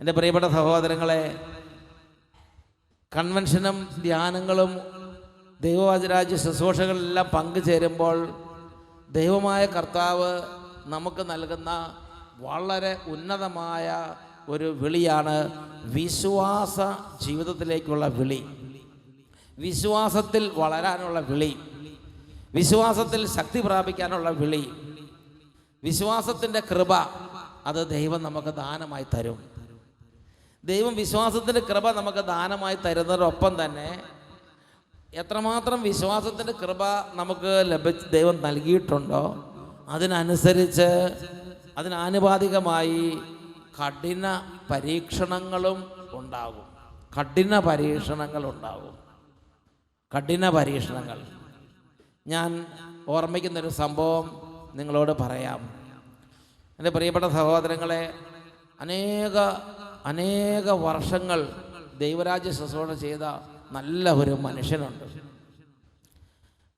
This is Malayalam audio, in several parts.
എന്റെ പ്രിയപ്പെട്ട സഹോദരങ്ങളെ കൺവെൻഷനും ധ്യാനങ്ങളും ദൈവവാചരാജ്യ ശുശ്രൂഷകളെല്ലാം പങ്കുചേരുമ്പോൾ ദൈവമായ കർത്താവ് നമുക്ക് നൽകുന്ന വളരെ ഉന്നതമായ ഒരു വിളിയാണ് വിശ്വാസ ജീവിതത്തിലേക്കുള്ള വിളി. വിശ്വാസത്തിൽ വളരാനുള്ള വിളി. വിശ്വാസത്തിൽ ശക്തി പ്രാപിക്കാനുള്ള വിളി. വിശ്വാസത്തിന്റെ കൃപ അത് ദൈവം നമുക്ക് ദാനമായി തരും. ദൈവം വിശ്വാസത്തിന്റെ കൃപ നമുക്ക് ദാനമായി തരുന്നതിനൊപ്പം തന്നെ എത്രമാത്രം വിശ്വാസത്തിന്റെ കൃപ നമുക്ക് ലഭിച്ച് ദൈവം നൽകിയിട്ടുണ്ടോ? അതിനനുസരിച്ച് അതിനാനുപാതികമായി കഠിന പരീക്ഷണങ്ങളും ഉണ്ടാകും. കഠിന പരീക്ഷണങ്ങൾ ഉണ്ടാകും. കഠിന പരീക്ഷണങ്ങൾ. ഞാൻ ഓർമ്മിക്കുന്നൊരു സംഭവം നിങ്ങളോട് പറയാം. എന്റെ പ്രിയപ്പെട്ട സഹോദരങ്ങളെ അനേക അനേക വർഷങ്ങൾ ദൈവരാജ്യ ശുശ്രൂഷ ചെയ്ത നല്ല ഒരു മനുഷ്യനുണ്ട്.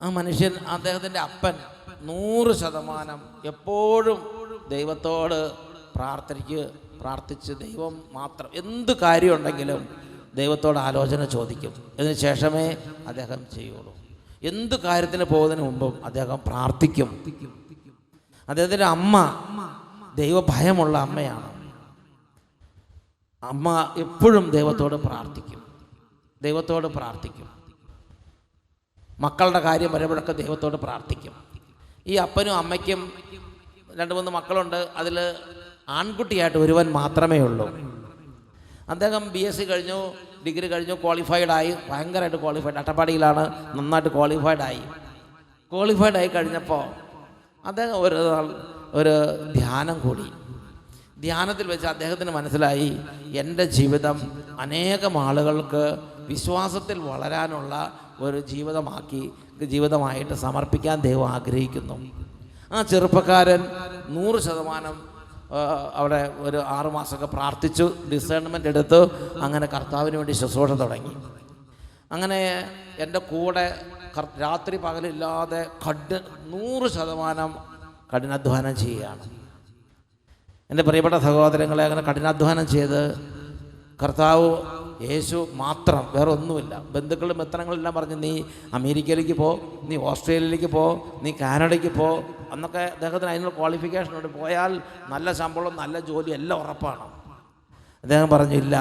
ആ മനുഷ്യൻ അദ്ദേഹത്തിന്റെ അപ്പൻ നൂറ് ശതമാനം എപ്പോഴും ദൈവത്തോട് പ്രാർത്ഥിക്ക് പ്രാർത്ഥിച്ച് ദൈവം മാത്രം എന്ത് കാര്യമുണ്ടെങ്കിലും ദൈവത്തോട് ആലോചന ചോദിക്കും. അതിന് ശേഷമേ അദ്ദേഹം ചെയ്യുള്ളൂ. എന്ത് കാര്യത്തിന് പോകുന്നതിന് മുമ്പും അദ്ദേഹം പ്രാർത്ഥിക്കും. അദ്ദേഹത്തിന്റെ അമ്മ ദൈവഭയമുള്ള അമ്മയാണ്. അമ്മ എപ്പോഴും ദൈവത്തോട് പ്രാർത്ഥിക്കും. ദൈവത്തോട് പ്രാർത്ഥിക്കും. മക്കളുടെ കാര്യം വരുമ്പോഴൊക്കെ ദൈവത്തോട് പ്രാർത്ഥിക്കും. ഈ അപ്പനും അമ്മയ്ക്കും രണ്ട് മൂന്ന് മക്കളുണ്ട്. അതിൽ ആൺകുട്ടിയായിട്ട് ഒരുവൻ മാത്രമേ ഉള്ളൂ. അദ്ദേഹം ബി എസ് സി കഴിഞ്ഞു ഡിഗ്രി കഴിഞ്ഞു ക്വാളിഫൈഡ് ആയി. ഭയങ്കരമായിട്ട് ക്വാളിഫൈഡ് അട്ടപ്പാടിയിലാണ് നന്നായിട്ട് ക്വാളിഫൈഡ് ആയി. ക്വാളിഫൈഡ് ആയി കഴിഞ്ഞപ്പോൾ അദ്ദേഹം ഒരു ഒരു ധ്യാനം കൂടി. ധ്യാനത്തിൽ വെച്ച് അദ്ദേഹത്തിന് മനസ്സിലായി എന്റെ ജീവിതം അനേകം ആളുകൾക്ക് വിശ്വാസത്തിൽ വളരാനുള്ള ഒരു ജീവിതമാക്കി ജീവിതമായിട്ട് സമർപ്പിക്കാൻ ദൈവം ആഗ്രഹിക്കുന്നു. ആ ചെറുപ്പക്കാരൻ നൂറ് ശതമാനം അവിടെ ഒരു ആറുമാസമൊക്കെ പ്രാർത്ഥിച്ചു ഡിസേൺമെന്റ് എടുത്ത് അങ്ങനെ കർത്താവിന് വേണ്ടി ശുശ്രൂഷ തുടങ്ങി. അങ്ങനെ എന്റെ കൂടെ രാത്രി പകലില്ലാതെ കഠിന നൂറ് ശതമാനം കഠിനാധ്വാനം ചെയ്യുകയാണ്. എന്റെ പ്രിയപ്പെട്ട സഹോദരങ്ങളെ അങ്ങനെ കഠിനാധ്വാനം ചെയ്ത് കർത്താവ് യേശു മാത്രം വേറെ ഒന്നുമില്ല. ബന്ധുക്കളും മിത്രങ്ങളെല്ലാം പറഞ്ഞ് നീ അമേരിക്കയിലേക്ക് പോ നീ ഓസ്ട്രേലിയയിലേക്ക് പോ നീ കാനഡയ്ക്ക് പോ അന്നൊക്കെ അദ്ദേഹത്തിന് അതിനുള്ള ക്വാളിഫിക്കേഷൻ ഉണ്ട്. പോയാൽ നല്ല ശമ്പളം നല്ല ജോലി എല്ലാം ഉറപ്പാണ്. അദ്ദേഹം പറഞ്ഞില്ല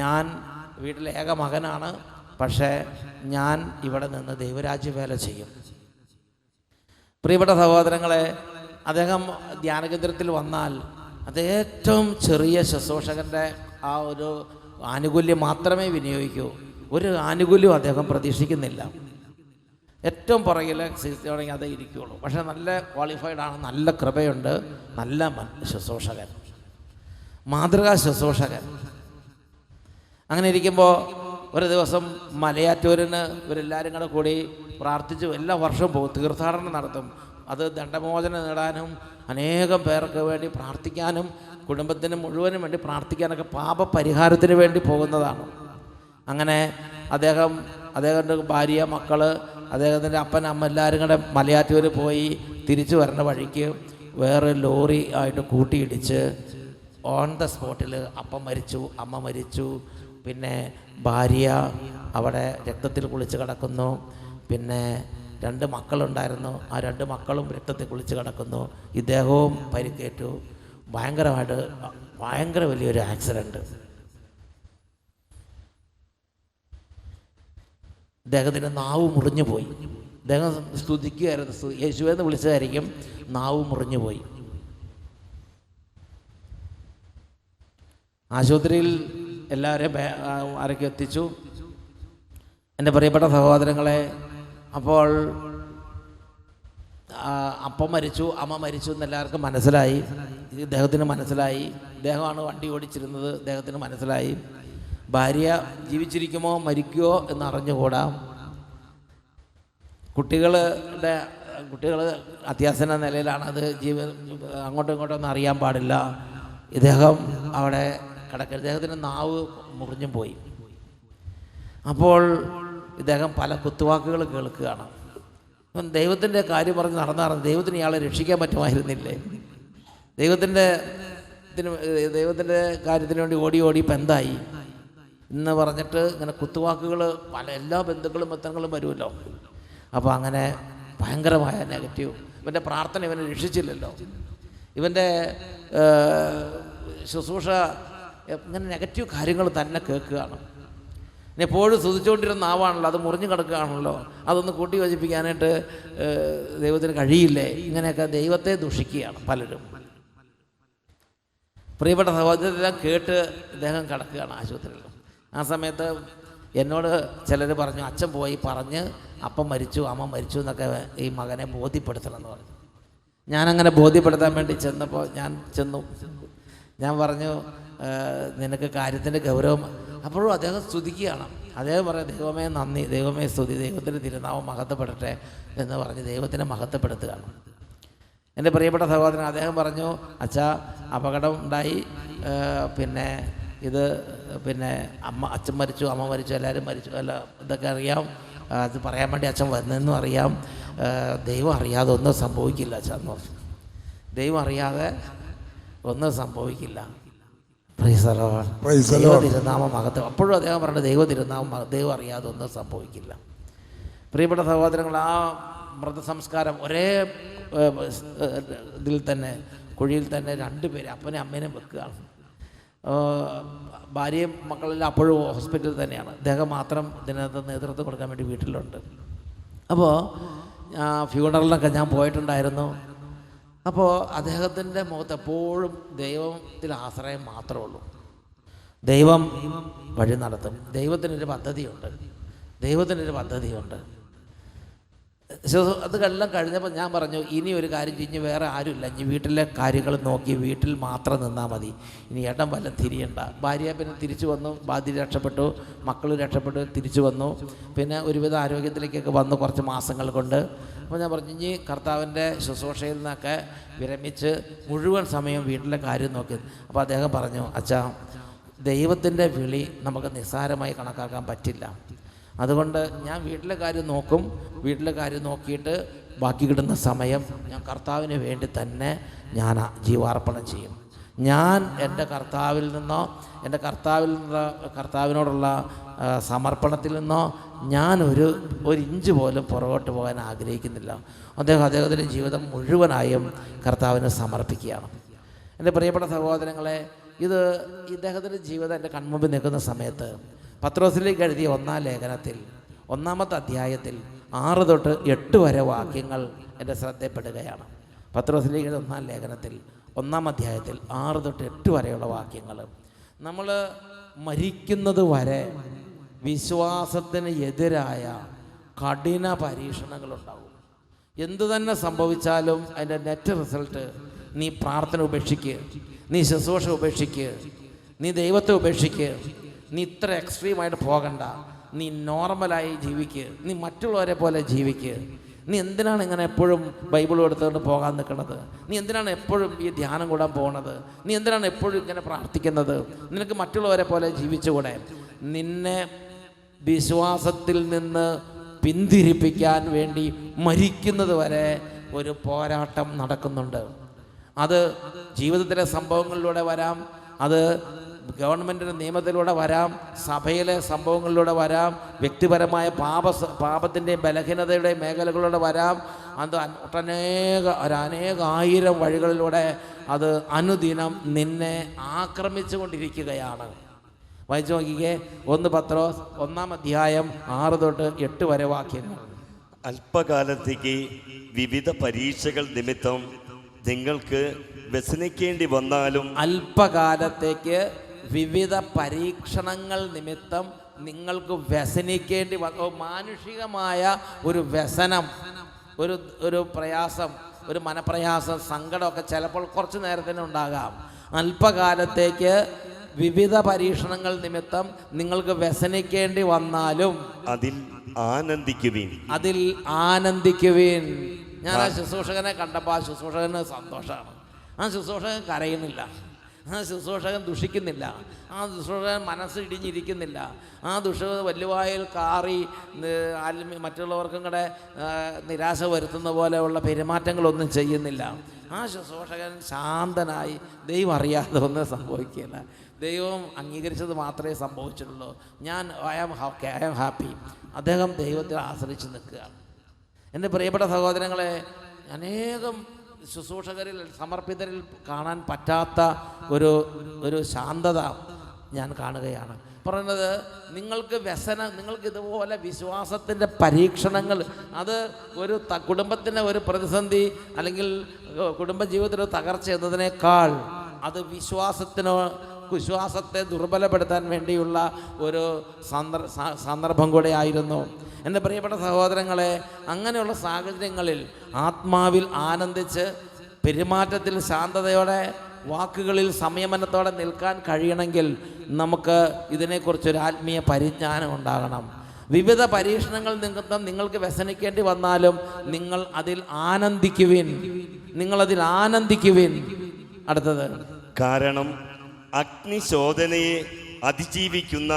ഞാൻ വീട്ടിലെ ഏക മകനാണ് പക്ഷേ ഞാൻ ഇവിടെ നിന്ന് ദൈവരാജ്യ വേല ചെയ്യും. പ്രിയപ്പെട്ട സഹോദരങ്ങളെ അദ്ദേഹം ധ്യാനകേന്ദ്രത്തിൽ വന്നാൽ അത് ഏറ്റവും ചെറിയ ശുശ്രൂഷകന്റെ ആ ഒരു ആനുകൂല്യം മാത്രമേ വിനിയോഗിക്കൂ. ഒരു ആനുകൂല്യം അദ്ദേഹം പ്രതീക്ഷിക്കുന്നില്ല. ഏറ്റവും പുറകിൽ സീറ്റാണെങ്കിൽ അതേ ഇരിക്കുകയുള്ളൂ പക്ഷെ നല്ല ക്വാളിഫൈഡ് ആണ് നല്ല കൃപയുണ്ട് നല്ല ശുശ്രൂഷകൻ. മാതൃകാ ശുശ്രൂഷകൻ. അങ്ങനെ ഇരിക്കുമ്പോൾ ഒരു ദിവസം മലയാറ്റൂരിന് ഇവരെല്ലാവരും കൂടെ കൂടി പ്രാർത്ഥിച്ചു. എല്ലാ വർഷവും പോകും തീർത്ഥാടനം നടത്തും. അത് ദണ്ഡമോചനം നേടാനും അനേകം പേർക്ക് വേണ്ടി പ്രാർത്ഥിക്കാനും കുടുംബത്തിന് മുഴുവനും വേണ്ടി പ്രാർത്ഥിക്കാനൊക്കെ പാപപരിഹാരത്തിന് വേണ്ടി പോകുന്നതാണ്. അങ്ങനെ അദ്ദേഹം അദ്ദേഹത്തിന്റെ ഭാര്യ മക്കൾ അദ്ദേഹത്തിന്റെ അപ്പൻ അമ്മ എല്ലാവരും കൂടെ മലയാറ്റൂർ പോയി തിരിച്ചു വരുന്ന വഴിക്ക് വേറെ ലോറി ആയിട്ട് കൂട്ടിയിടിച്ച് ഓൺ ദ സ്പോട്ടിൽ അപ്പം മരിച്ചു അമ്മ മരിച്ചു. പിന്നെ ഭാര്യ അവിടെ രക്തത്തിൽ കുളിച്ച് കിടക്കുന്നു. പിന്നെ രണ്ട് മക്കളുണ്ടായിരുന്നു. ആ രണ്ട് മക്കളും രക്തത്തെ കുളിച്ച് കിടക്കുന്നു. ഇദ്ദേഹവും പരിക്കേറ്റു. ഭയങ്കരമായിട്ട് ഭയങ്കര വലിയൊരു ആക്സിഡന്റ് അദ്ദേഹത്തിന്റെ നാവ് മുറിഞ്ഞു പോയി. അദ്ദേഹം സ്തുതിക്കുകയായിരുന്നു സ്തു- യേശുവെന്ന് വിളിച്ചതായിരിക്കും. നാവ് മുറിഞ്ഞു പോയി. ആശുപത്രിയിൽ എല്ലാവരെയും ആരൊക്കെ എത്തിച്ചു. എന്റെ പ്രിയപ്പെട്ട സഹോദരങ്ങളെ അപ്പോൾ അപ്പ മരിച്ചു അമ്മ മരിച്ചു എന്ന് എല്ലാവർക്കും മനസ്സിലായി ഇദ്ദേഹത്തിന് മനസ്സിലായി. ഇദ്ദേഹമാണ് വണ്ടി ഓടിച്ചിരുന്നത് ഇദ്ദേഹത്തിന് മനസ്സിലായി. ഭാര്യ ജീവിച്ചിരിക്കുമോ മരിക്കുമോ എന്ന് അറിഞ്ഞുകൂടാ കുട്ടികളുടെ കുട്ടികൾ അത്യാസന നിലയിലാണ് അത് ജീവ അങ്ങോട്ടും ഇങ്ങോട്ടും ഒന്നും അറിയാൻ പാടില്ല. ഇദ്ദേഹം അവിടെ കിടക്കുക ഇദ്ദേഹത്തിന്റെ നാവ് മുറിഞ്ഞും പോയി. അപ്പോൾ ഇദ്ദേഹം പല കുത്തുവാക്കുകൾ കേൾക്കുകയാണ്. അപ്പം ദൈവത്തിന്റെ കാര്യം പറഞ്ഞ് നടന്നാറ് ദൈവത്തിന് ഇയാളെ രക്ഷിക്കാൻ പറ്റുമായിരുന്നില്ലേ? ദൈവത്തിന്റെ ദൈവത്തിന്റെ കാര്യത്തിന് വേണ്ടി ഓടി ഓടി ഇപ്പം എന്തായി? എന്ന് പറഞ്ഞിട്ട് ഇങ്ങനെ കുത്തുവാക്കുകൾ പല എല്ലാ ബന്ധുക്കളും ബന്ധങ്ങളും വരുമല്ലോ. അപ്പോൾ അങ്ങനെ ഭയങ്കരമായ നെഗറ്റീവ്. ഇവന്റെ പ്രാർത്ഥന ഇവനെ രക്ഷിച്ചില്ലല്ലോ. ഇവന്റെ ശുശ്രൂഷ ഇങ്ങനെ നെഗറ്റീവ് കാര്യങ്ങൾ തന്നെ കേൾക്കുകയാണ്. എപ്പോഴും സ്തുതിച്ചുകൊണ്ടിരുന്ന ആവാണല്ലോ അത് മുറിഞ്ഞു കിടക്കുകയാണല്ലോ. അതൊന്ന് കൂട്ടി യോജിപ്പിക്കാനായിട്ട് ദൈവത്തിന് കഴിയില്ലേ? ഇങ്ങനെയൊക്കെ ദൈവത്തെ ദുഷിക്കുകയാണ് പലരും. പ്രിയപ്പെട്ട സഹോദരരെല്ലാം കേട്ട് ഇദ്ദേഹം കിടക്കുകയാണ് ആശുപത്രിയിൽ. ആ സമയത്ത് എന്നോട് ചിലർ പറഞ്ഞു അച്ഛൻ പോയി പറഞ്ഞ് അപ്പം മരിച്ചു അമ്മ മരിച്ചു എന്നൊക്കെ ഈ മകനെ ബോധ്യപ്പെടുത്തണം എന്ന് പറഞ്ഞു. ഞാനങ്ങനെ ബോധ്യപ്പെടുത്താൻ വേണ്ടി ചെന്നപ്പോൾ ഞാൻ ചെന്നു. ഞാൻ പറഞ്ഞു നിനക്ക് കാര്യത്തിന്റെ ഗൗരവം അപ്പോഴും അദ്ദേഹം സ്തുതിക്കുകയാണ്. അദ്ദേഹം പറയാം ദൈവമേ നന്ദി. ദൈവമേ സ്തുതി. ദൈവത്തിന്റെ തിരുനാമം മഹത്വപ്പെടട്ടെ എന്ന് പറഞ്ഞ് ദൈവത്തിനെ മഹത്വപ്പെടുത്തുകയാണ്. എന്റെ പ്രിയപ്പെട്ട സഹോദരൻ അദ്ദേഹം പറഞ്ഞു അച്ഛാ അപകടം ഉണ്ടായി. പിന്നെ ഇത് പിന്നെ അമ്മ അച്ഛൻ മരിച്ചു അമ്മ മരിച്ചു എല്ലാവരും മരിച്ചു. അല്ല ഇതൊക്കെ അറിയാം. അത് പറയാൻ വേണ്ടി അച്ഛൻ വന്നതെന്നും അറിയാം. ദൈവം അറിയാതെ ഒന്നും സംഭവിക്കില്ല അച്ഛൻ എന്ന് പറഞ്ഞു. ദൈവം അറിയാതെ ഒന്നും സംഭവിക്കില്ല. ദൈവ. തിരുനാമം മഹത്വം അപ്പോഴും അദ്ദേഹം പറഞ്ഞു ദൈവ തിരുനാമം ദൈവം അറിയാതെ ഒന്നും സംഭവിക്കില്ല. പ്രിയപ്പെട്ട സഹോദരങ്ങൾ ആ മൃതസംസ്കാരം ഒരേ ഇതിൽ തന്നെ കുഴിയിൽ തന്നെ രണ്ട് പേര് അപ്പനെ അമ്മേനെ വെക്കുകയാണ്. ഭാര്യയും മക്കളെല്ലാം അപ്പോഴും ഹോസ്പിറ്റലിൽ തന്നെയാണ്. അദ്ദേഹം മാത്രം ഇതിനകത്ത് നേതൃത്വം കൊടുക്കാൻ വേണ്ടി വീട്ടിലുണ്ട്. അപ്പോൾ ഫ്യൂണറലിനൊക്കെ ഞാൻ പോയിട്ടുണ്ടായിരുന്നു. അപ്പോൾ അദ്ദേഹത്തിന്റെ മുഖത്ത് എപ്പോഴും ദൈവത്തിൽ ആശ്രയം മാത്രമേ ഉള്ളൂ. ദൈവം വഴി നടത്തും. ദൈവത്തിനൊരു പദ്ധതിയുണ്ട്. ദൈവത്തിനൊരു പദ്ധതിയുണ്ട്. ശുശ്രൂ- അത് എല്ലാം കഴിഞ്ഞപ്പോൾ ഞാൻ പറഞ്ഞു ഇനി ഒരു കാര്യം ചെയ്ഞ്ഞ് വേറെ ആരുമില്ല. ഇനി വീട്ടിലെ കാര്യങ്ങൾ നോക്കി വീട്ടിൽ മാത്രം നിന്നാൽ മതി. ഇനി ഏട്ടൻ വല്ല തിരിയണ്ട. ഭാര്യ പിന്നെ തിരിച്ചു വന്നു ബാധ്യ രക്ഷപ്പെട്ടു മക്കൾ രക്ഷപ്പെട്ടു തിരിച്ചു വന്നു. പിന്നെ ഒരുവിധ ആരോഗ്യത്തിലേക്കൊക്കെ വന്നു കുറച്ച് മാസങ്ങൾ കൊണ്ട്. അപ്പോൾ ഞാൻ പറഞ്ഞു ഇനി കർത്താവിന്റെ ശുശ്രൂഷയിൽ നിന്നൊക്കെ വിരമിച്ച് മുഴുവൻ സമയം വീട്ടിലെ കാര്യം നോക്കി. അപ്പോൾ അദ്ദേഹം പറഞ്ഞു അച്ഛാ ദൈവത്തിന്റെ വിളി നമുക്ക് നിസ്സാരമായി കണക്കാക്കാൻ പറ്റില്ല. അതുകൊണ്ട് ഞാൻ വീട്ടിലെ കാര്യം നോക്കും. വീട്ടിലെ കാര്യം നോക്കിയിട്ട് ബാക്കി കിട്ടുന്ന സമയം ഞാൻ കർത്താവിന് വേണ്ടി തന്നെ ഞാൻ ജീവാർപ്പണം ചെയ്യും. ഞാൻ എന്റെ കർത്താവിൽ നിന്നോ എന്റെ കർത്താവിൽ നിന്നോ കർത്താവിനോടുള്ള സമർപ്പണത്തിൽ നിന്നോ ഞാൻ ഒരു ഒരു ഇഞ്ച് പോലും പുറകോട്ട് പോകാൻ ആഗ്രഹിക്കുന്നില്ല. അദ്ദേഹം അദ്ദേഹത്തിന്റെ ജീവിതം മുഴുവനായും കർത്താവിന് സമർപ്പിക്കുകയാണ്. എന്റെ പ്രിയപ്പെട്ട സഹോദരങ്ങളെ ഇത് ഇദ്ദേഹത്തിന്റെ ജീവിതം എന്റെ കൺമുമ്പിൽ നിൽക്കുന്ന സമയത്ത് പത്രോസിലേക്ക് എഴുതിയ ഒന്നാം ലേഖനത്തിൽ ഒന്നാമത്തെ അധ്യായത്തിൽ ആറ് തൊട്ട് എട്ട് വരെ വാക്യങ്ങൾ എന്റെ ശ്രദ്ധപ്പെടുകയാണ് പത്രോസിലേക്ക് എഴുതിയ ഒന്നാം ലേഖനത്തിൽ ഒന്നാം അധ്യായത്തിൽ ആറ് തൊട്ട് എട്ട് വരെയുള്ള വാക്യങ്ങൾ. നമ്മൾ മരിക്കുന്നത് വരെ വിശ്വാസത്തിന് എതിരായ കഠിന പരീക്ഷണങ്ങളുണ്ടാവും. എന്തു തന്നെ സംഭവിച്ചാലും അതിന്റെ നെറ്റ് റിസൾട്ട് നീ പ്രാർത്ഥന ഉപേക്ഷിക്കുക നീ ശുശ്രൂഷ ഉപേക്ഷിക്കുക നീ ദൈവത്തെ ഉപേക്ഷിക്കുക നീ ഇത്ര എക്സ്ട്രീമായിട്ട് പോകണ്ട. നീ നോർമലായി ജീവിക്ക്. നീ മറ്റുള്ളവരെ പോലെ ജീവിക്ക്. നീ എന്തിനാണ് ഇങ്ങനെ എപ്പോഴും ബൈബിൾ എടുത്തുകൊണ്ട് പോകാൻ നിൽക്കുന്നത്? നീ എന്തിനാണ് എപ്പോഴും ഈ ധ്യാനം കൂടാൻ പോകുന്നത്? നീ എന്തിനാണ് എപ്പോഴും ഇങ്ങനെ പ്രാർത്ഥിക്കുന്നത്? നിനക്ക് മറ്റുള്ളവരെ പോലെ ജീവിച്ചുകൂടെ? നിന്നെ വിശ്വാസത്തിൽ നിന്ന് പിന്തിരിപ്പിക്കാൻ വേണ്ടി മരിക്കുന്നത് വരെ ഒരു പോരാട്ടം നടക്കുന്നുണ്ട്. അത് ജീവിതത്തിലെ സംഭവങ്ങളിലൂടെ വരാം. അത് ഗവൺമെന്റിന്റെ നിയമത്തിലൂടെ വരാം സഭയിലെ സംഭവങ്ങളിലൂടെ വരാം വ്യക്തിപരമായ പാപ പാപത്തിന്റെയും ബലഹീനതയുടെയും മേഖലകളിലൂടെ വരാം. അത് ഒട്ടനേക ഒരനേകായിരം വഴികളിലൂടെ അത് അനുദിനം നിന്നെ ആക്രമിച്ചു കൊണ്ടിരിക്കുകയാണ് വായിച്ചു നോക്കിക്കേ ഒന്ന് പത്രോ ഒന്നാം അധ്യായം ആറ് തൊട്ട് എട്ട് വരെ വാക്യങ്ങൾ. അല്പകാലത്തേക്ക് വിവിധ പരീക്ഷകൾ നിമിത്തം നിങ്ങൾക്ക് വ്യസനിക്കേണ്ടി വന്നാലും അല്പകാലത്തേക്ക് വിവിധ പരീക്ഷണങ്ങൾ നിമിത്തം നിങ്ങൾക്ക് വ്യസനിക്കേണ്ടി വന്നു മാനുഷികമായ ഒരു വ്യസനം ഒരു ഒരു പ്രയാസം ഒരു മനപ്രയാസം സങ്കടമൊക്കെ ചിലപ്പോൾ കുറച്ച് നേരത്തിന് ഉണ്ടാകാം. അല്പകാലത്തേക്ക് വിവിധ പരീക്ഷണങ്ങൾ നിമിത്തം നിങ്ങൾക്ക് വ്യസനിക്കേണ്ടി വന്നാലും അതിൽ ആനന്ദിക്കുവീൻ. അതിൽ ആനന്ദിക്കുവീൻ. ഞാൻ ആ ശുശ്രൂഷകനെ കണ്ടപ്പോൾ ആ ശുശ്രൂഷകന് സന്തോഷമാണ്. ആ ശുശ്രൂഷകൻ കരയുന്നില്ല. ആ ശുശ്രൂഷകൻ ദുഷിക്കുന്നില്ല. ആ ശുശ്രൂഷകൻ മനസ്സിടിഞ്ഞിരിക്കുന്നില്ല ആ ദുഷ വല്ലുവായിൽ കാറി മറ്റുള്ളവർക്കും കൂടെ നിരാശ വരുത്തുന്ന പോലെയുള്ള പെരുമാറ്റങ്ങളൊന്നും ചെയ്യുന്നില്ല. ആ ശുശ്രൂഷകൻ ശാന്തനായി ദൈവം അറിയാതെ ഒന്നും സംഭവിക്കില്ല. ദൈവം അംഗീകരിച്ചത് മാത്രമേ സംഭവിച്ചിട്ടുള്ളൂ. ഞാൻ I am I am happy അദ്ദേഹം ദൈവത്തിൽ ആശ്രയിച്ച് നിൽക്കുകയാണ്. എന്റെ പ്രിയപ്പെട്ട സഹോദരങ്ങളെ അനേകം ശുശ്രൂഷകരിൽ സമർപ്പിതരിൽ കാണാൻ പറ്റാത്ത ഒരു ഒരു ശാന്തത ഞാൻ കാണുകയാണ്. പറയുന്നത് നിങ്ങൾക്ക് വ്യസനം നിങ്ങൾക്ക് ഇതുപോലെ വിശ്വാസത്തിന്റെ പരീക്ഷണങ്ങൾ അത് ഒരു കുടുംബത്തിന്റെ ഒരു പ്രതിസന്ധി അല്ലെങ്കിൽ കുടുംബജീവിതത്തിന്റെ തകർച്ച എന്നതിനേക്കാൾ അത് വിശ്വാസത്തിനോ വിശ്വാസത്തെ ദുർബലപ്പെടുത്താൻ വേണ്ടിയുള്ള ഒരു സന്ദർ- സന്ദർഭം കൂടെ ആയിരുന്നു എന്റെ പ്രിയപ്പെട്ട സഹോദരങ്ങളെ അങ്ങനെയുള്ള സാഹചര്യങ്ങളിൽ ആത്മാവിൽ ആനന്ദിച്ച് പെരുമാറ്റത്തിൽ ശാന്തതയോടെ വാക്കുകളിൽ സംയമനത്തോടെ നിൽക്കാൻ കഴിയണമെങ്കിൽ നമുക്ക് ഇതിനെക്കുറിച്ചൊരു ആത്മീയ പരിജ്ഞാനം ഉണ്ടാകണം. വിവിധ പരീക്ഷണങ്ങൾ നിമിത്തം നിങ്ങൾക്ക് വ്യസനിക്കേണ്ടി വന്നാലും നിങ്ങൾ അതിൽ ആനന്ദിക്കുവിൻ. നിങ്ങളതിൽ ആനന്ദിക്കുവിൻ. അടുത്തത്. കാരണം അഗ്നിശോധനയെ അതിജീവിക്കുന്ന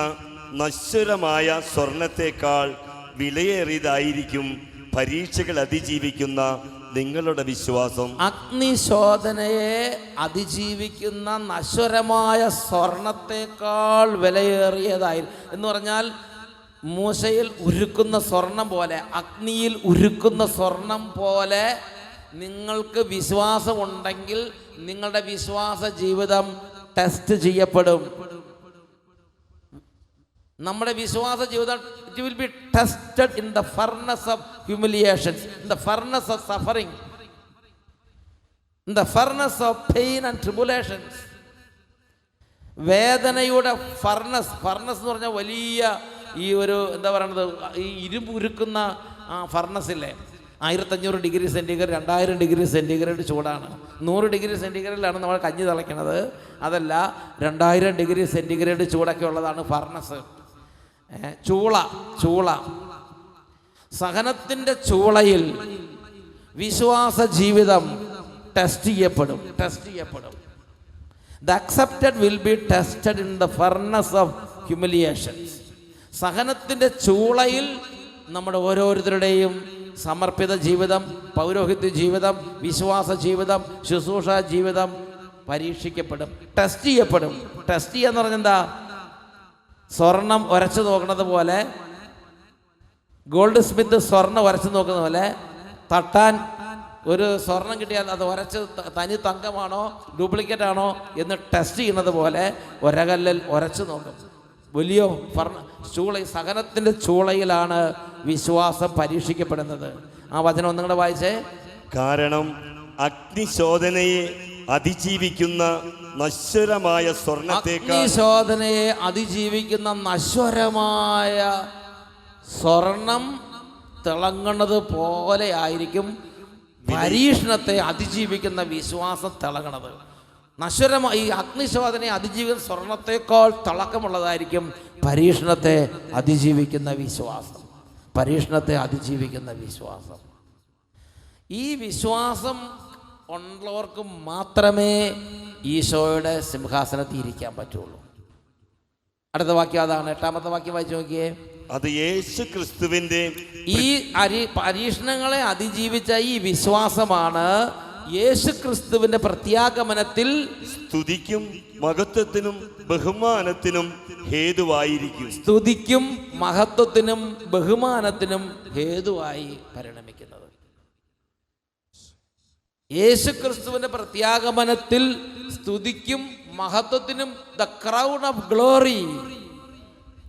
നശ്വരമായ സ്വർണത്തെക്കാൾ വിലയേറിയതായിരിക്കും പരീക്ഷകൾ അതിജീവിക്കുന്ന നിങ്ങളുടെ വിശ്വാസം. അഗ്നിശോധനയെ അതിജീവിക്കുന്ന നശ്വരമായ സ്വർണത്തേക്കാൾ വിലയേറിയതായി എന്ന് പറഞ്ഞാൽ മൂശയിൽ ഉരുക്കുന്ന സ്വർണം പോലെ അഗ്നിയിൽ ഉരുക്കുന്ന സ്വർണം പോലെ നിങ്ങൾക്ക് വിശ്വാസമുണ്ടെങ്കിൽ നിങ്ങളുടെ വിശ്വാസ ജീവിതം ടെസ്റ്റ് ചെയ്യപ്പെടും. നമ്മുടെ വിശ്വാസ ജീവിതം it will be tested in the furnace of in the furnace of in the furnace of and വേദനയുടെ ഫർണസ് ഫർണസ് എന്ന് പറഞ്ഞാൽ വലിയ ഈ ഒരു എന്താ പറയണത് ഈ ഇരുമ്പ് ഉരുക്കുന്ന ആ ഫർണസ് ഇല്ലേ? ആയിരത്തഞ്ഞൂറ് ഡിഗ്രി സെന്റിഗ്രേഡ് രണ്ടായിരം ഡിഗ്രി സെന്റിഗ്രേഡ് ചൂടാണ്. നൂറ് ഡിഗ്രി സെന്റിഗ്രേഡിലാണ് നമ്മൾ കഞ്ഞി തിളയ്ക്കണത്. അതല്ല രണ്ടായിരം ഡിഗ്രി സെന്റിഗ്രേഡ് ചൂടൊക്കെ ഉള്ളതാണ് ഫർണസ്. ചൂള ചൂള. സഹനത്തിന്റെ ചൂളയിൽ വിശ്വാസ ജീവിതം ടെസ്റ്റ് ചെയ്യപ്പെടും ടെസ്റ്റ് ചെയ്യപ്പെടും. The accepted will be tested in the furnace of humiliations സഹനത്തിന്റെ ചൂളയിൽ നമ്മുടെ ഓരോരുത്തരുടെയും സമർപ്പിത ജീവിതം പൗരോഹിത്യ ജീവിതം വിശ്വാസ ജീവിതം ശുശ്രൂഷ ജീവിതം പരീക്ഷിക്കപ്പെടും ടെസ്റ്റ് ചെയ്യപ്പെടും. ടെസ്റ്റ് ചെയ്യാന്ന് പറഞ്ഞാൽ എന്താ സ്വർണം ഉരച്ചു നോക്കുന്നത് പോലെ ഗോൾഡ് സ്മിത്ത് സ്വർണം ഉരച്ചു നോക്കുന്ന പോലെ തട്ടാൻ ഒരു സ്വർണം കിട്ടിയാൽ അത് ഉരച്ച് തനി തങ്കമാണോ ഡ്യൂപ്ലിക്കേറ്റ് ആണോ എന്ന് ടെസ്റ്റ് ചെയ്യുന്നത് പോലെ ഒരകല്ലിൽ ഉരച്ചു നോക്കും. വലിയ ചൂള സഹനത്തിന്റെ ചൂളയിലാണ് വിശ്വാസം പരീക്ഷിക്കപ്പെടുന്നത്. ആ വചനം ഒന്നും കൂടെ വായിച്ചേ. കാരണം അഗ്നിശോധനയെ അതിജീവിക്കുന്ന നശ്വരമായ സ്വർണത്തേക്കാൾ അഗ്നിശോധനയെ അതിജീവിക്കുന്ന നശ്വരമായ സ്വർണം തിളങ്ങുന്നത് പോലെ ആയിരിക്കും പരീക്ഷണത്തെ അതിജീവിക്കുന്ന വിശ്വാസം തിളങ്ങണത്. നശ്വരമായി ഈ അഗ്നിശോധനയെ അതിജീവിക്കുന്ന സ്വർണത്തേക്കാൾ തിളക്കമുള്ളതായിരിക്കും പരീക്ഷണത്തെ അതിജീവിക്കുന്ന വിശ്വാസം. പരീക്ഷണത്തെ അതിജീവിക്കുന്ന വിശ്വാസം. ഈ വിശ്വാസം ഉള്ളവർക്ക് മാത്രമേ ഈശോയുടെ സിംഹാസനത്തിൽ ഇരിക്കാൻ പറ്റുള്ളൂ. അടുത്ത വാക്യം അതാണ്. എട്ടാമത്തെ വാക്യം വായിച്ചു നോക്കിയേ. അത് യേശു ക്രിസ്തുവിന്റെ ഈ അരി പരീക്ഷണങ്ങളെ അതിജീവിച്ച ഈ വിശ്വാസമാണ് യേശു ക്രിസ്തുവിന്റെ പ്രത്യാഗമനത്തിൽ സ്തുതിക്കും മഹത്വത്തിനും ബഹുമാനത്തിനും ഹേതുവായിരിക്കും. സ്തുതിക്കും മഹത്വത്തിനും ബഹുമാനത്തിനും ഹേതുവായി പരിണമിക്കുന്നത്. യേശു ക്രിസ്തുവിന്റെ പ്രത്യാഗമനത്തിൽ സ്തുതിക്കും മഹത്വത്തിനും the crown of glory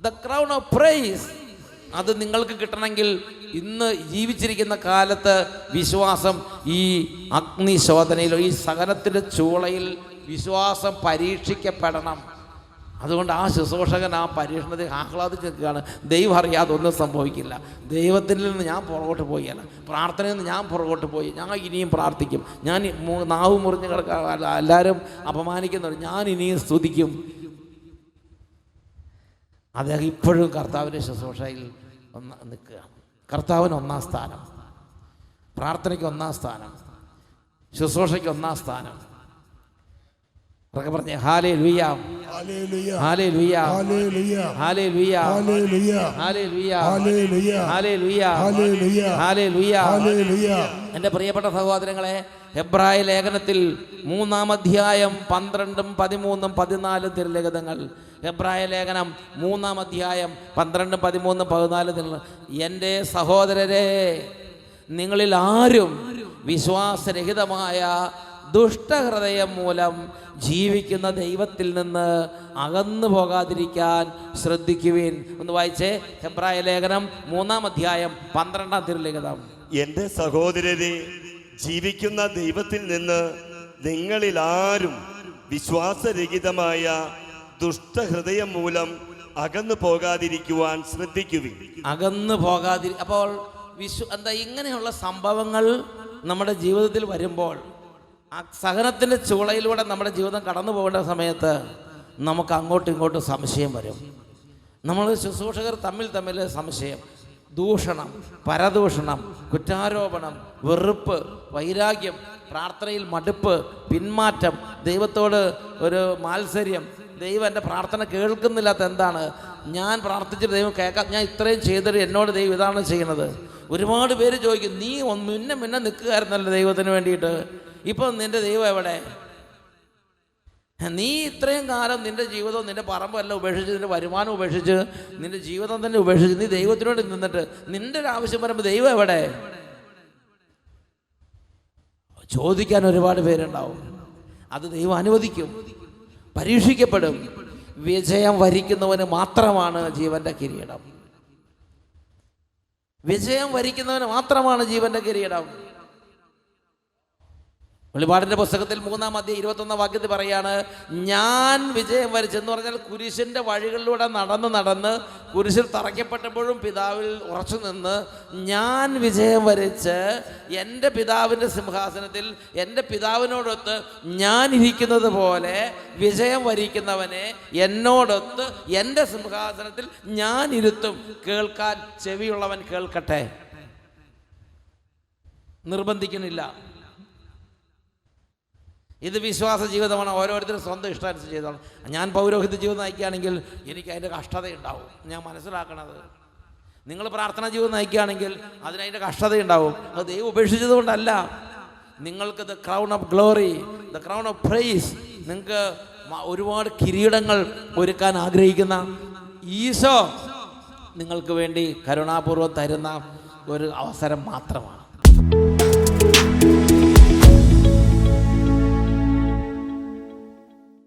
the crown of praise അത് നിങ്ങൾക്ക് കിട്ടണമെങ്കിൽ ഇന്ന് ജീവിച്ചിരിക്കുന്ന കാലത്ത് വിശ്വാസം ഈ അഗ്നിശോധനയിലോ ഈ സഹനത്തിന്റെ ചൂളയിൽ വിശ്വാസം പരീക്ഷിക്കപ്പെടണം. അതുകൊണ്ട് ആ ശുശ്രൂഷകൻ ആ പരീക്ഷണത്തിൽ ആഹ്ലാദിച്ച് നിൽക്കുകയാണ് ദൈവം അറിയാതെ ഒന്നും സംഭവിക്കില്ല. ദൈവത്തിൽ നിന്ന് ഞാൻ പുറകോട്ട് പോയില്ല പ്രാർത്ഥനയിൽ നിന്ന് ഞാൻ പുറകോട്ട് പോയി. ഞാൻ ഇനിയും പ്രാർത്ഥിക്കും. ഞാൻ നാവ് മുറിഞ്ഞ് കിടക്കുക എല്ലാവരും അപമാനിക്കുന്നവർ ഞാൻ ഇനിയും സ്തുതിക്കും. അദ്ദേഹം ഇപ്പോഴും കർത്താവിന്റെ ശുശ്രൂഷയിൽ ഒന്ന് നിൽക്കുക. കർത്താവിന് ഒന്നാം സ്ഥാനം. പ്രാർത്ഥനയ്ക്ക് ഒന്നാം സ്ഥാനം. ശുശ്രൂഷയ്ക്ക് ഒന്നാം സ്ഥാനം. ഉറക്കെ പറഞ്ഞേ ഹാലേ ലുയ്യ ഹല്ലേലൂയ ഹാലേ ലുയ്യ ഹല്ലേലൂയ ഹാലേ ലുയ്യ ഹല്ലേലൂയ ഹാലേ ലുയ്യ ഹാലേ ലുയ്യ ഹാലേ ലുയ്യ എന്റെ പ്രിയപ്പെട്ട സഹോദരങ്ങളെ ഹെബ്രായ ലേഖനത്തിൽ മൂന്നാം അധ്യായം പന്ത്രണ്ടും പതിമൂന്നും പതിനാലും തിരുലിഖിതങ്ങൾ ഹെബ്രായ ലേഖനം മൂന്നാം അധ്യായം പന്ത്രണ്ടും പതിമൂന്നും പതിനാലും തിരു എന്റെ സഹോദരരെ നിങ്ങളിൽ ആരും വിശ്വാസരഹിതമായ ദുഷ്ടഹൃദയം മൂലം ജീവിക്കുന്ന ദൈവത്തിൽ നിന്ന് അകന്നു പോകാതിരിക്കാൻ ശ്രദ്ധിക്കുവിൻ. ഒന്ന് വായിച്ചേ. ഹെബ്രായ ലേഖനം മൂന്നാം അധ്യായം പന്ത്രണ്ടാം തിരുലിഖിതം. എന്റെ സഹോദരരെ ജീവിക്കുന്ന ദൈവത്തിൽ നിന്ന് നിങ്ങളിൽ ആരും വിശ്വാസരഹിതമായ ദുഷ്ടഹൃദയം മൂലം അകന്നു പോകാതിരിക്കുവാൻ ശ്രദ്ധിക്കുവിൻ. അകന്നു പോകാതിരി അപ്പോൾ വിശ്വ എന്താ ഇങ്ങനെയുള്ള സംഭവങ്ങൾ നമ്മുടെ ജീവിതത്തിൽ വരുമ്പോൾ ആ സഹനത്തിന്റെ ചൂളയിലൂടെ നമ്മുടെ ജീവിതം കടന്നു പോകേണ്ട സമയത്ത് നമുക്ക് അങ്ങോട്ടും ഇങ്ങോട്ടും സംശയം വരും. നമ്മൾ ശുശ്രൂഷകർ തമ്മിൽ തമ്മിൽ സംശയം. ദൂഷണം പരദൂഷണം കുറ്റാരോപണം വെറുപ്പ് വൈരാഗ്യം പ്രാർത്ഥനയിൽ മടുപ്പ് പിന്മാറ്റം ദൈവത്തോട് ഒരു മാത്സര്യം ദൈവം എന്റെ പ്രാർത്ഥന കേൾക്കുന്നില്ലാത്ത എന്താണ്? ഞാൻ പ്രാർത്ഥിച്ചിട്ട് ദൈവം കേൾക്കാം ഞാൻ ഇത്രയും ചെയ്തിട്ട് എന്നോട് ദൈവം ഇതാണ് ചെയ്യുന്നത്. ഒരുപാട് പേര് ചോദിക്കും നീ ഒന്ന് മുന്നേ മുന്നേ നിൽക്കുകയായിരുന്നല്ലോ ദൈവത്തിന് വേണ്ടിയിട്ട്? ഇപ്പം നിന്റെ ദൈവം എവിടെ? നീ ഇത്രയും കാലം നിന്റെ ജീവിതവും നിന്റെ പറമ്പെല്ലാം ഉപേക്ഷിച്ച് നിന്റെ വരുമാനം ഉപേക്ഷിച്ച് നിന്റെ ജീവിതം തന്നെ ഉപേക്ഷിച്ച് നീ ദൈവത്തിനോട് നിന്നിട്ട് നിന്റെ ഒരു ആവശ്യം വരുമ്പോൾ ദൈവം എവിടെ? ചോദിക്കാൻ ഒരുപാട് പേരുണ്ടാവും. അത് ദൈവം അനുവദിക്കും. പരീക്ഷിക്കപ്പെടും. വിജയം വരിക്കുന്നവന് മാത്രമാണ് ജീവന്റെ കിരീടം. വിജയം വരിക്കുന്നവന് മാത്രമാണ് ജീവന്റെ കിരീടം. വെളിപാടിന്റെ പുസ്തകത്തിൽ മൂന്നാം അധ്യായം ഇരുപത്തൊന്നാം വാക്യത്തിൽ പറയാണ് ഞാൻ വിജയം വരിച്ചെന്ന് പറഞ്ഞാൽ കുരിശിന്റെ വഴികളിലൂടെ നടന്ന് നടന്ന് കുരിശിൽ തറയ്ക്കപ്പെട്ടപ്പോഴും പിതാവിൽ ഉറച്ചു നിന്ന് ഞാൻ വിജയം വരിച്ച് എന്റെ പിതാവിന്റെ സിംഹാസനത്തിൽ എന്റെ പിതാവിനോടൊത്ത് ഞാൻ ഇരിക്കുന്നത് പോലെ വിജയം വരിക്കുന്നവനെ എന്നോടൊത്ത് എന്റെ സിംഹാസനത്തിൽ ഞാൻ ഇരുത്തും. കേൾക്കാൻ ചെവിയുള്ളവൻ കേൾക്കട്ടെ. നിർബന്ധിക്കുന്നില്ല. ഇത് വിശ്വാസ ജീവിതമാണ്. ഓരോരുത്തരും സ്വന്തം ഇഷ്ടാനുസരിച്ച് ചെയ്തോണം ഞാൻ പൗരോഹിത ജീവിതം നയിക്കുകയാണെങ്കിൽ എനിക്ക് അതിന്റെ കഷ്ടതയുണ്ടാവും. ഞാൻ മനസ്സിലാക്കണത്. നിങ്ങൾ പ്രാർത്ഥനാ ജീവിതം നയിക്കുകയാണെങ്കിൽ അതിനതിന്റെ കഷ്ടതയുണ്ടാവും. അത് ദൈവം ഉപേക്ഷിച്ചതുകൊണ്ടല്ല. നിങ്ങൾക്ക് the crown of glory the crown of praise നിങ്ങൾക്ക് ഒരുപാട് കിരീടങ്ങൾ ഒരുക്കാൻ ആഗ്രഹിക്കുന്ന ഈശോ നിങ്ങൾക്ക് വേണ്ടി കരുണാപൂർവം തരുന്ന ഒരു അവസരം മാത്രമാണ്.